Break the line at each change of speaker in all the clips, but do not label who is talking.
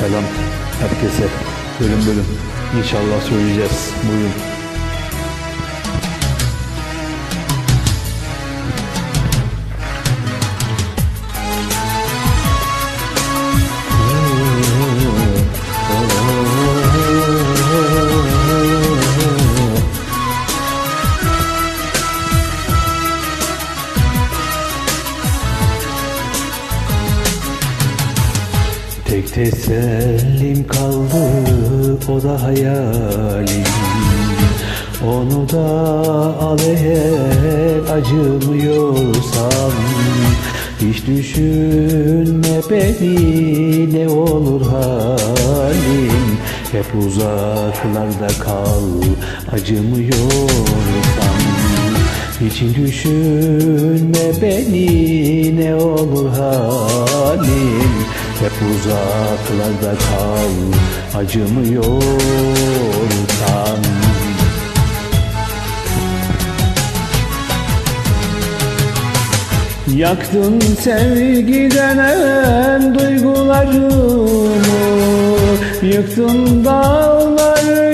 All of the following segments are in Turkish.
Selam herkese. Bölüm bölüm. İnşallah söyleyeceğiz. Buyurun. Tesellim kaldı o da hayalim. Onu da al eğer acımıyorsan. Hiç düşünme beni ne olur halim. Hep uzaklarda kal acımıyorsan. Hiç düşünme beni ne olur halim Hep uzaklarda kal acımıyorsan Yaktın sevgi denen duygularımı Yıktın dağlar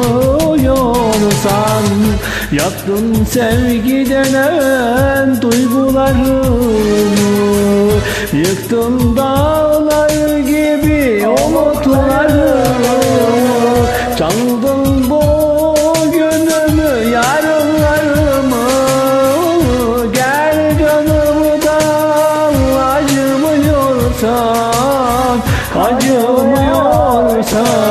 acımıyorsan Yaktın sevgi denen duygularımı Yıktın dağlar gibi umutlarımı Çaldın bugünümü yarınlarımı. Gel canımı da acımıyorsan Acımıyorsan,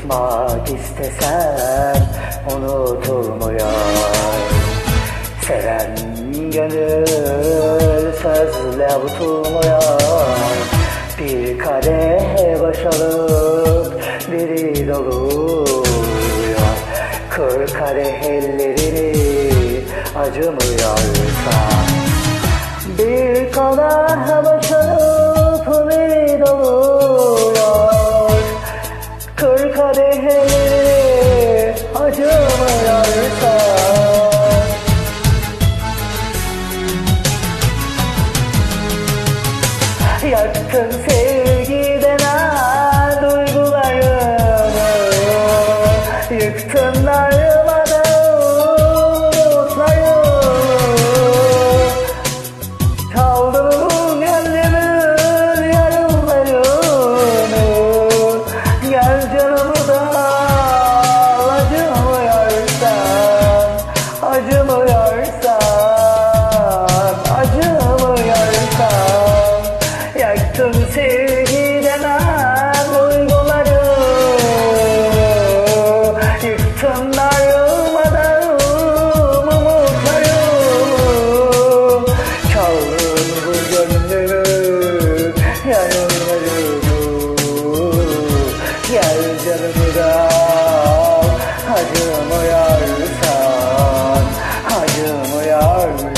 Unutmak istesem unutulmuyor. Seven gönül sözle avutulmuyor Bir kadeh baş alıp biri doluyor Kır kadeh ellerini acımıyorsa. Bir kadeh baş alıp biri doluyor yaktın sevgiden ah duygularımı. Yıktın yarsan Hacı yarsan